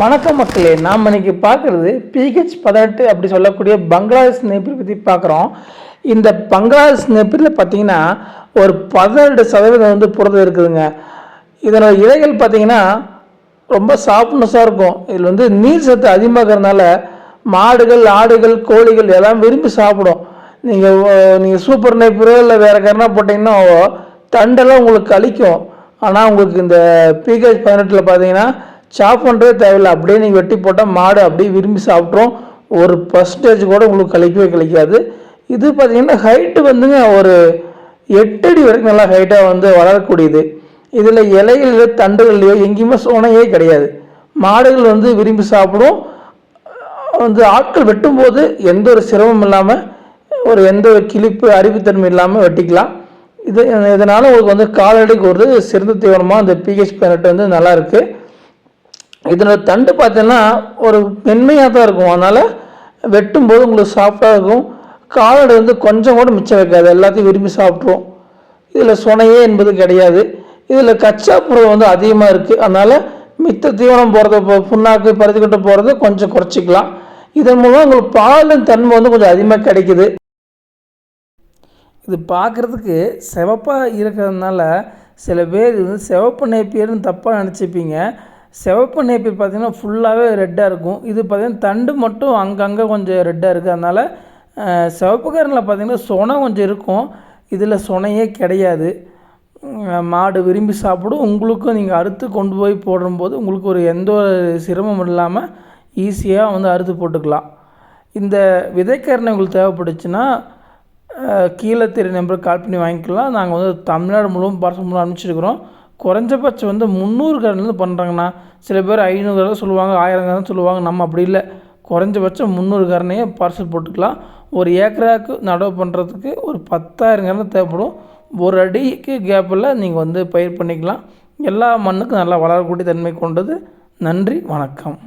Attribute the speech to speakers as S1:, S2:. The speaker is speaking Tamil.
S1: வணக்கம் மக்களே நாம் இன்னைக்கு பார்க்குறது பிஹெச் பதினெட்டு அப்படி சொல்லக்கூடிய பங்களாதேஷ் நெப்பில் பற்றி பார்க்குறோம். இந்த பங்களாதேஷ் நெப்பில் பார்த்தீங்கன்னா ஒரு பதினெட்டு சதவீதம் வந்து புரதம் இருக்குதுங்க. இதனோட இலைகள் பார்த்தீங்கன்னா ரொம்ப சாஃப்ட்னஸாக இருக்கும். இதில் வந்து நீர் சத்து அதிகமாக இருக்கிறதுனால மாடுகள் ஆடுகள் கோழிகள் எல்லாம் விரும்பி சாப்பிடும். நீங்கள் நீங்கள் சூப்பர் நேப்பரோ இல்லை வேறு கருணா போட்டிங்கன்னா தண்டெல்லாம் உங்களுக்கு அழிக்கும். ஆனால் உங்களுக்கு இந்த பிஹெச் பதினெட்டில் பார்த்தீங்கன்னா சாப் பண்ணுறதே தேவையில்லை. அப்படியே நீங்கள் வெட்டி போட்டால் மாடு அப்படியே விரும்பி சாப்பிட்றோம் ஒரு பர்சன்டேஜ் கூட உங்களுக்கு கழிக்கவே கழிக்காது. இது பார்த்திங்கன்னா ஹைட்டு வந்துங்க ஒரு எட்டு அடி வரைக்கும் நல்லா ஹைட்டாக வந்து வளரக்கூடியது. இதில் இலைகள்லையோ தண்டுகள்லையோ எங்கேயுமே சோனையே கிடையாது. மாடுகள் வந்து விரும்பி சாப்பிடும். வந்து ஆட்கள் வெட்டும்போது எந்த ஒரு சிரமம் இல்லாமல் ஒரு எந்த ஒரு கிழிப்பு அறிவுத்தன்மை இல்லாமல் வெட்டிக்கலாம். இது இதனால் உங்களுக்கு வந்து காலடிக்கு ஒரு சிறந்த தீவனமாக இந்த பிஹெச் பேனட் வந்து நல்லா இருக்குது இதனோட தண்டு பார்த்தீங்கன்னா ஒரு மென்மையாக தான் இருக்கும். அதனால் வெட்டும்போது உங்களுக்கு சாஃப்டாக இருக்கும். காலடி வந்து கொஞ்சம் கூட மிச்சம் வைக்காது. எல்லாத்தையும் விரும்பி சாப்பிட்ருவோம் இதில் சுனையே என்பது கிடையாது. இதில் கச்சா பொருள் வந்து அதிகமாக இருக்குது அதனால் மித்த தீவனம் போகிறத புண்ணாக்கு பருத்திக்கிட்ட போகிறத கொஞ்சம் குறைச்சிக்கலாம். இதன் மூலம் உங்களுக்கு பாலின் தன்மை வந்து கொஞ்சம் அதிகமாக கிடைக்குது. இது பார்க்குறதுக்கு சிவப்பாக இருக்கிறதுனால சில பேர் இது வந்து சிவப்பு நேப்பியர்னு தப்பாக நினச்சிப்பீங்க. சிவப்பு நேப்பி பார்த்திங்கன்னா ஃபுல்லாகவே ரெட்டாக இருக்கும். இது பார்த்திங்கன்னா தண்டு மட்டும் அங்கங்கே கொஞ்சம் ரெட்டாக இருக்குது அதனால் அஹ், சிவப்பு கரனில் பார்த்திங்கன்னா சொனை கொஞ்சம் இருக்கும். இதில் சொனையே கிடையாது. மாடு விரும்பி சாப்பிடும். உங்களுக்கும் நீங்கள் அறுத்து கொண்டு போய் போடும்போது உங்களுக்கு ஒரு எந்த ஒரு சிரமமும் இல்லாமல் ஈஸியாக வந்து அறுத்து போட்டுக்கலாம். இந்த விதைக்கரணை உங்களுக்கு தேவைப்பட்டுச்சுன்னா கீழே தெரிய நம்பருக்கு கால் பண்ணி வாங்கிக்கலாம். நாங்கள் வந்து தமிழ்நாடு முழுவதும் பார்சல் மூலம் அனுப்பிச்சிருக்கிறோம். குறைஞ்சபட்சம் வந்து முந்நூறு கடன்லேருந்து பண்ணுறாங்கண்ணா சில பேர் ஐநூறு கடன் சொல்லுவாங்க ஆயிரம் கடன் சொல்லுவாங்க நம்ம அப்படி இல்லை. குறைஞ்சபட்சம் முந்நூறு கரணையே பார்சல் போட்டுக்கலாம். ஒரு ஏக்கராக்கு நடவு பண்ணுறதுக்கு ஒரு பத்தாயிரம் கரணம் தேவைப்படும். ஒரு அடிக்கு கேப்பில் நீங்கள் வந்து பயிர் பண்ணிக்கலாம். எல்லா மண்ணுக்கும் நல்லா வளரக்கூடிய தன்மை கொண்டது. நன்றி வணக்கம்.